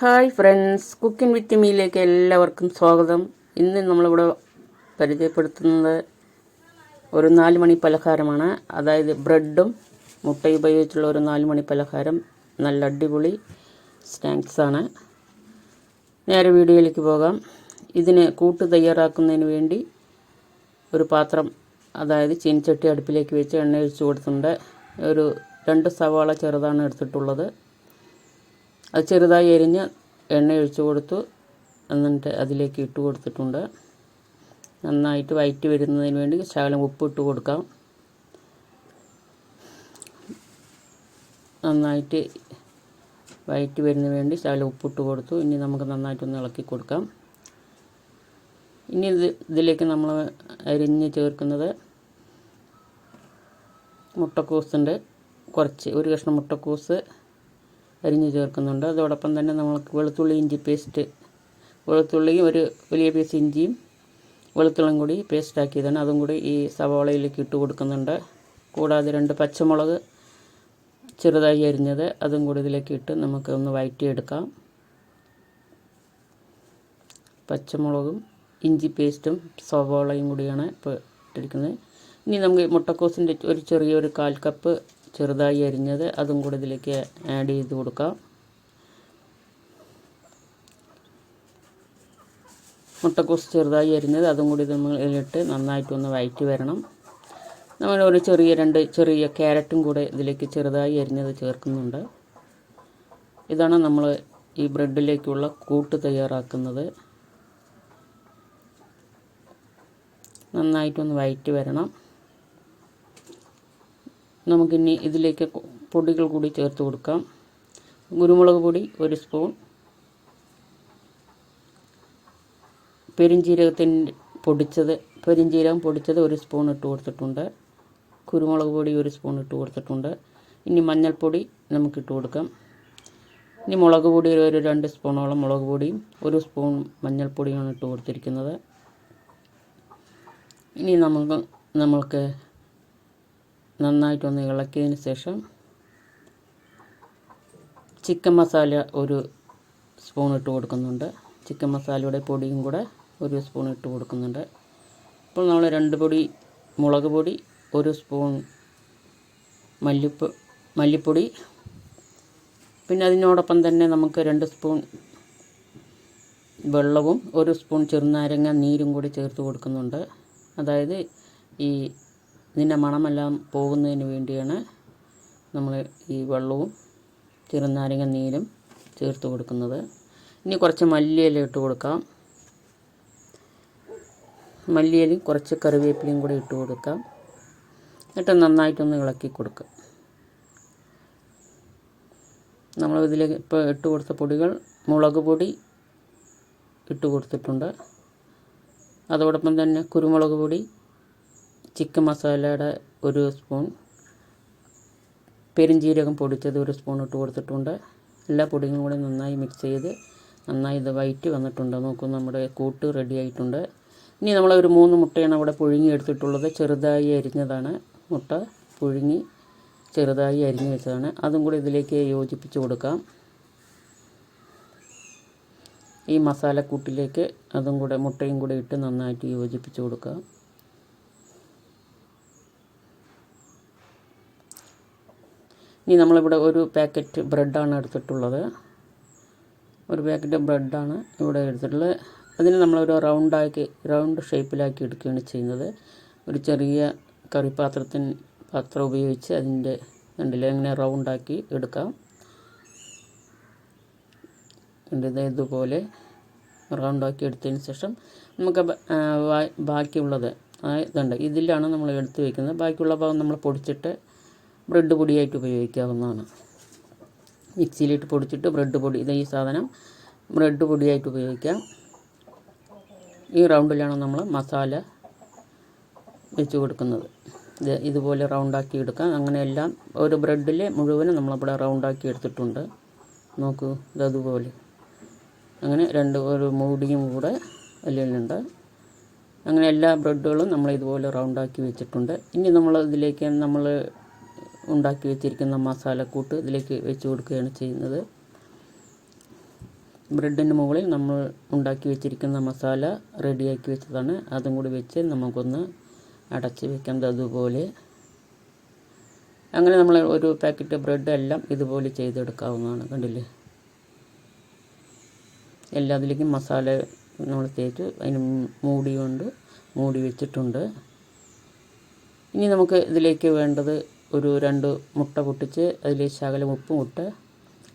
Hi friends cooking with മീയിലേക്ക് എല്ലാവർക്കും സ്വാഗതം. ഇന്ന് നമ്മളിവിടെ പരിചയപ്പെടുത്തുന്നത് ഒരു നാല് മണി പലഹാരമാണ്. അതായത് ബ്രെഡും മുട്ടയും ഉപയോഗിച്ചുള്ള ഒരു നാല് മണി പലഹാരം. നല്ല അടിപൊളി സ്നാക്സാണ്. നേരെ വീഡിയോയിലേക്ക് പോകാം. ഇതിന് കൂട്ട് തയ്യാറാക്കുന്നതിന് വേണ്ടി ഒരു പാത്രം അതായത് ചീനിച്ചട്ടി അടുപ്പിലേക്ക് വെച്ച് എണ്ണ ഒഴിച്ച് കൊടുത്തിട്ടുണ്ട്. ഒരു രണ്ട് സവാള ചെറുതാണ് എടുത്തിട്ടുള്ളത്. അത് ചെറുതായി എരിഞ്ഞ് എണ്ണ ഒഴിച്ചു കൊടുത്തു. എന്നിട്ട് അതിലേക്ക് ഇട്ട് കൊടുത്തിട്ടുണ്ട്. നന്നായിട്ട് വയറ്റി വരുന്നതിന് വേണ്ടി ശകലം ഉപ്പ് ഇട്ട് കൊടുക്കാം. നന്നായിട്ട് വയറ്റി വരുന്നതിന് വേണ്ടി ശകലം ഉപ്പിട്ട് കൊടുത്തു. ഇനി നമുക്ക് നന്നായിട്ടൊന്ന് ഇളക്കി കൊടുക്കാം. ഇനി ഇത് ഇതിലേക്ക് നമ്മൾ അരിഞ്ഞ് ചേർക്കുന്നത് മുട്ടക്കൂസിന്റെ കുറച്ച് ഒരു കഷ്ണം മുട്ടക്കൂസ് അരിഞ്ഞ് ചേർക്കുന്നുണ്ട്. അതോടൊപ്പം തന്നെ നമ്മൾക്ക് വെളുത്തുള്ളി ഇഞ്ചി പേസ്റ്റ് വെളുത്തുള്ളിയും ഒരു വലിയ പീസ് ഇഞ്ചിയും വെളുത്തുള്ളിയും കൂടി പേസ്റ്റ് ആക്കിയതാണ്. അതും കൂടി ഈ സവാളയിലേക്ക് ഇട്ട് കൊടുക്കുന്നുണ്ട്. കൂടാതെ രണ്ട് പച്ചമുളക് ചെറുതായി അരിഞ്ഞത് അതും കൂടി ഇതിലേക്ക് ഇട്ട് നമുക്ക് ഒന്ന് വഴറ്റിയെടുക്കാം പച്ചമുളകും ഇഞ്ചി പേസ്റ്റും സവാളയും കൂടിയാണ് ഇപ്പോൾ ഇട്ടിരിക്കുന്നത്. ഇനി നമുക്ക് മുട്ടക്കോസിന്റെ ഒരു ചെറിയൊരു കാൽ കപ്പ് ചെറുതായി അരിഞ്ഞത് അതും കൂടെ ഇതിലേക്ക് ആഡ് ചെയ്ത് കൊടുക്കാം. മുട്ടക്കോസ് ചെറുതായി അരിഞ്ഞത് അതും കൂടി ഇതിലിട്ട് നന്നായിട്ടൊന്ന് വഴറ്റി വരണം. നമ്മൾ ഒരു ചെറിയ രണ്ട് ചെറിയ ക്യാരറ്റും കൂടെ ഇതിലേക്ക് ചെറുതായി അരിഞ്ഞത് ചേർക്കുന്നുണ്ട്. ഇതാണ് നമ്മൾ ഈ ബ്രെഡിലേക്കുള്ള കൂട്ട് തയ്യാറാക്കുന്നത്. നന്നായിട്ടൊന്ന് വഴറ്റി വരണം. നമുക്കിനി ഇതിലേക്ക് പൊടികൾ കൂടി ചേർത്ത് കൊടുക്കാം. കുരുമുളക് പൊടി ഒരു സ്പൂൺ. പെരുംജീരകത്തിന്റെ പൊടിച്ചത് പെരുംജീരകം പൊടിച്ചത് ഒരു സ്പൂൺ ഇട്ട് കൊടുത്തിട്ടുണ്ട്. കുരുമുളക് പൊടി ഒരു സ്പൂൺ ഇട്ട് കൊടുത്തിട്ടുണ്ട്. ഇനി മഞ്ഞൾപ്പൊടി നമുക്കിട്ട് കൊടുക്കാം. ഇനി മുളക് പൊടി ഒരു രണ്ട് സ്പൂണോളം മുളക് പൊടിയും ഒരു സ്പൂൺ മഞ്ഞൾപ്പൊടിയാണ് ഇട്ട് കൊടുത്തിരിക്കുന്നത്. ഇനി നമുക്ക് നമ്മൾക്ക് നന്നായിട്ടൊന്ന് ഇളക്കിയതിന് ശേഷം ചിക്കൻ മസാല ഒരു സ്പൂൺ ഇട്ട് കൊടുക്കുന്നുണ്ട്. ചിക്കൻ മസാലയുടെ പൊടിയും കൂടെ ഒരു സ്പൂൺ ഇട്ട് കൊടുക്കുന്നുണ്ട്. ഇപ്പോൾ നമ്മൾ രണ്ട് പൊടി മുളക് പൊടി ഒരു സ്പൂൺ മല്ലിപ്പ് മല്ലിപ്പൊടി. പിന്നെ അതിനോടൊപ്പം തന്നെ നമുക്ക് രണ്ട് സ്പൂൺ വെള്ളവും ഒരു സ്പൂൺ ചെറുനാരങ്ങ നീരും കൂടി ചേർത്ത് കൊടുക്കുന്നുണ്ട്. അതായത് ഈ ഇതിന്റെ മണമെല്ലാം പോകുന്നതിന് വേണ്ടിയാണ് നമ്മൾ ഈ വെള്ളവും ചെറുനാരങ്ങ നീരും ചേർത്ത് കൊടുക്കുന്നത്. ഇനി കുറച്ച് മല്ലിയില ഇട്ട് കൊടുക്കാം. മല്ലിയിലയും കുറച്ച് കറിവേപ്പിലയും കൂടി ഇട്ട് കൊടുക്കാം. എന്നിട്ട് നന്നായിട്ടൊന്ന് ഇളക്കി കൊടുക്കുക. നമ്മൾ ഇതിലേക്ക് ഇപ്പോൾ ഇട്ട് കൊടുത്ത പൊടികൾ മുളക് പൊടി ഇട്ട് കൊടുത്തിട്ടുണ്ട്. അതോടൊപ്പം തന്നെ കുരുമുളക് പൊടി ചിക്കൻ മസാലയുടെ ഒരു സ്പൂൺ പെരുംജീരകം പൊടിച്ചത് ഒരു സ്പൂൺ ഇട്ട് കൊടുത്തിട്ടുണ്ട്. എല്ലാ പൊടികളും കൂടി നന്നായി മിക്സ് ചെയ്ത് നന്നായി ഇത് വൈറ്റ് വന്നിട്ടുണ്ട്. നോക്കൂ നമ്മുടെ കൂട്ട് റെഡി ആയിട്ടുണ്ട്. ഇനി നമ്മൾ ഒരു മൂന്ന് മുട്ടയാണ് അവിടെ പുഴുങ്ങി എടുത്തിട്ടുള്ളത്. ചെറുതായി അരിഞ്ഞതാണ്. മുട്ട പുഴുങ്ങി ചെറുതായി അരിഞ്ഞ് വെച്ചതാണ്. അതും കൂടി ഇതിലേക്ക് യോജിപ്പിച്ച് കൊടുക്കാം. ഈ മസാലക്കൂട്ടിലേക്ക് അതും കൂടെ മുട്ടയും കൂടെ ഇട്ട് നന്നായിട്ട് യോജിപ്പിച്ച് കൊടുക്കുക ഇനി നമ്മളിവിടെ ഒരു പാക്കറ്റ് ബ്രെഡാണ് എടുത്തിട്ടുള്ളത്. ഒരു പാക്കറ്റ് ബ്രെഡാണ് ഇവിടെ എടുത്തിട്ടുള്ളത്. അതിന് നമ്മളൊരു റൗണ്ടാക്കി റൗണ്ട് ഷേപ്പിലാക്കി എടുക്കുകയാണ് ചെയ്യുന്നത്. ഒരു ചെറിയ കറിപാത്രത്തിന് പാത്രം ഉപയോഗിച്ച് അതിന്റെ കണ്ടില്ല ഇങ്ങനെ റൗണ്ടാക്കി എടുക്കാം. ഇത് ഇതുപോലെ റൗണ്ടാക്കി എടുത്തതിന് ശേഷം നമുക്ക് ബാക്കിയുള്ളത് ഇതുണ്ട്. ഇതിലാണ് നമ്മൾ എടുത്ത് വയ്ക്കുന്നത് ബാക്കിയുള്ള ഭാഗം നമ്മൾ പൊടിച്ചിട്ട് ബ്രെഡ് പൊടിയായിട്ട് ഉപയോഗിക്കാവുന്നതാണ്. മിക്സിയിലിട്ട് പൊടിച്ചിട്ട് ബ്രെഡ് പൊടി ഇത് ഈ സാധനം ബ്രെഡ് പൊടിയായിട്ട് ഉപയോഗിക്കാം. ഈ റൗണ്ടിലാണ് നമ്മൾ മസാല വെച്ച് കൊടുക്കുന്നത്. ഇത് ഇതുപോലെ റൗണ്ടാക്കി എടുക്കാം. അങ്ങനെ എല്ലാം ഒരു ബ്രെഡിൽ മുഴുവനും നമ്മളിവിടെ റൗണ്ടാക്കി എടുത്തിട്ടുണ്ട്. നോക്കൂ ഇതതുപോലെ അങ്ങനെ രണ്ട് ഒരു മൂടിയും കൂടെ അതിലുണ്ട്. അങ്ങനെ എല്ലാ ബ്രെഡുകളും നമ്മൾ ഇതുപോലെ റൗണ്ടാക്കി വെച്ചിട്ടുണ്ട്. ഇനി നമ്മൾ ഇതിലേക്ക് നമ്മൾ ഉണ്ടാക്കി വെച്ചിരിക്കുന്ന മസാലക്കൂട്ട് ഇതിലേക്ക് വെച്ച് കൊടുക്കുകയാണ് ചെയ്യുന്നത്. ബ്രെഡിന് മുകളിൽ നമ്മൾ ഉണ്ടാക്കി വെച്ചിരിക്കുന്ന മസാല റെഡിയാക്കി വെച്ചതാണ്. അതും കൂടി വെച്ച് നമുക്കൊന്ന് അടച്ച് വെക്കാം അതുപോലെ. അങ്ങനെ നമ്മൾ ഒരു പാക്കറ്റ് ബ്രെഡ് എല്ലാം ഇതുപോലെ ചെയ്തെടുക്കാവുന്നതാണ്. കണ്ടില്ലേ? എല്ലാത്തിലേക്കും മസാല നമ്മൾ തേച്ച്. അതിന് മൂടി കൊണ്ട് മൂടി വെച്ചിട്ടുണ്ട്. ഇനി നമുക്ക് ഇതിലേക്ക് വേണ്ടത് ഒരു രണ്ട് മുട്ട പൊട്ടിച്ച് അതിൽ ശകലം ഉപ്പും ഇട്ട്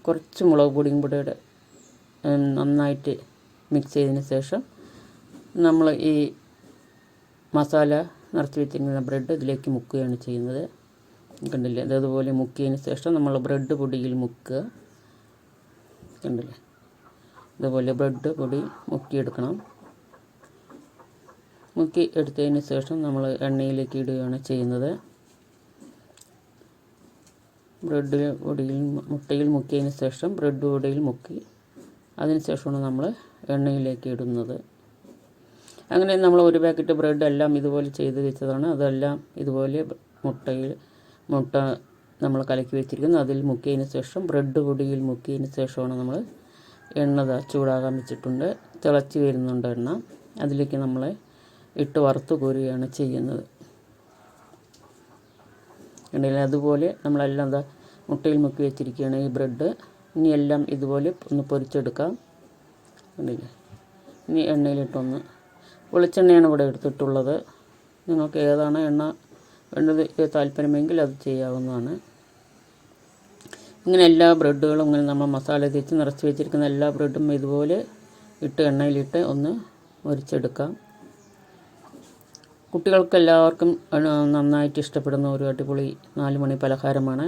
കുറച്ച് മുളക് പൊടിയും കൂടെ നന്നായിട്ട് മിക്സ് ചെയ്തതിന് ശേഷം നമ്മൾ ഈ മസാല നിറച്ച് വെച്ചിരിക്കുന്ന ബ്രെഡ് ഇതിലേക്ക് മുക്കുകയാണ് ചെയ്യുന്നത്. കണ്ടില്ലേ? അതുപോലെ മുക്കിയതിന് ശേഷം നമ്മൾ ബ്രെഡ് പൊടിയിൽ മുക്കുക. കണ്ടില്ലേ? അതുപോലെ ബ്രെഡ് പൊടി മുക്കിയെടുക്കണം. മുക്കി എടുത്തതിന് ശേഷം നമ്മൾ എണ്ണയിലേക്ക് ഇടുകയാണ് ചെയ്യുന്നത്. ബ്രെഡ് പൊടിയിൽ മുട്ടയിൽ മുക്കിയതിന് ശേഷം ബ്രെഡ് പൊടിയിൽ മുക്കി അതിന് ശേഷമാണ് നമ്മൾ എണ്ണയിലേക്ക് ഇടുന്നത്. അങ്ങനെ നമ്മൾ ഒരു പാക്കറ്റ് ബ്രെഡ് എല്ലാം ഇതുപോലെ ചെയ്ത് വെച്ചതാണ്. അതെല്ലാം ഇതുപോലെ മുട്ടയിൽ മുട്ട നമ്മൾ കലക്കി വെച്ചിരിക്കുന്നത് അതിൽ മുക്കിയതിന് ശേഷം ബ്രെഡ് പൊടിയിൽ മുക്കിയതിന് ശേഷമാണ് നമ്മൾ എണ്ണ ചൂടാകാൻ വെച്ചിട്ടുണ്ട്. തിളച്ച് വരുന്നുണ്ട് എണ്ണ. അതിലേക്ക് നമ്മൾ ഇട്ട് വറുത്ത് കോരുകയാണ് ചെയ്യുന്നത്. കണ്ടില്ലേ അതുപോലെ നമ്മളെല്ലാം എന്താ മുട്ടയിൽ മുക്കി വെച്ചിരിക്കുകയാണ് ഈ ബ്രെഡ്. ഇനി എല്ലാം ഇതുപോലെ ഒന്ന് പൊരിച്ചെടുക്കാം. കണ്ടില്ലേ ഇനി എണ്ണയിലിട്ടൊന്ന് വെളിച്ചെണ്ണയാണ് ഇവിടെ എടുത്തിട്ടുള്ളത്. നിങ്ങൾക്ക് ഏതാണ് എണ്ണ വേണ്ടത് താല്പര്യമെങ്കിൽ അത് ചെയ്യാവുന്നതാണ്. ഇങ്ങനെ എല്ലാ ബ്രെഡുകളും ഇങ്ങനെ നമ്മൾ മസാല തേച്ച് നിറച്ച് വെച്ചിരിക്കുന്ന എല്ലാ ബ്രെഡും ഇതുപോലെ ഇട്ട് എണ്ണയിലിട്ട് ഒന്ന് മുരിച്ചെടുക്കാം കുട്ടികൾക്ക് എല്ലാവർക്കും നന്നായിട്ട് ഇഷ്ടപ്പെടുന്ന ഒരു അടിപൊളി നാല് മണി പലഹാരമാണ്.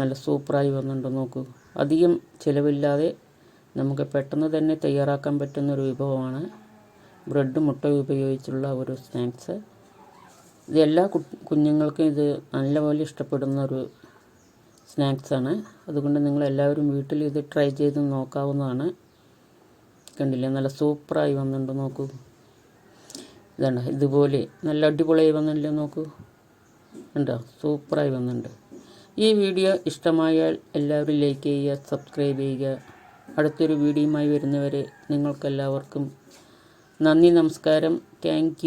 നല്ല സൂപ്പറായി വന്നിട്ടുണ്ട് നോക്കൂ. അധികം ചിലവില്ലാതെ നമുക്ക് പെട്ടെന്ന് തന്നെ തയ്യാറാക്കാൻ പറ്റുന്ന ഒരു വിഭവമാണ്. ബ്രെഡ് മുട്ട ഉപയോഗിച്ചുള്ള ഒരു സ്നാക്സ്. ഇത് എല്ലാ കുഞ്ഞുങ്ങൾക്കും ഇത് നല്ലപോലെ ഇഷ്ടപ്പെടുന്ന ഒരു സ്നാക്സാണ്. അതുകൊണ്ട് നിങ്ങൾ എല്ലാവരും വീട്ടിൽ ഇത് ട്രൈ ചെയ്ത് നോക്കാവുന്നതാണ്. കണ്ടില്ലേ നല്ല സൂപ്പറായി വന്നിട്ടുണ്ട് നോക്കൂ. ഇതാണ് ഇതുപോലെ നല്ല അടിപൊളിയായി വന്നില്ലേ നോക്കൂ. ഉണ്ടോ സൂപ്പറായി വന്നിട്ടുണ്ട്. ഈ വീഡിയോ ഇഷ്ടമായാൽ എല്ലാവരും ലൈക്ക് ചെയ്യുക സബ്സ്ക്രൈബ് ചെയ്യുക. അടുത്തൊരു വീഡിയോയുമായി വരുന്നവരെ നിങ്ങൾക്കെല്ലാവർക്കും നന്ദി നമസ്കാരം. താങ്ക്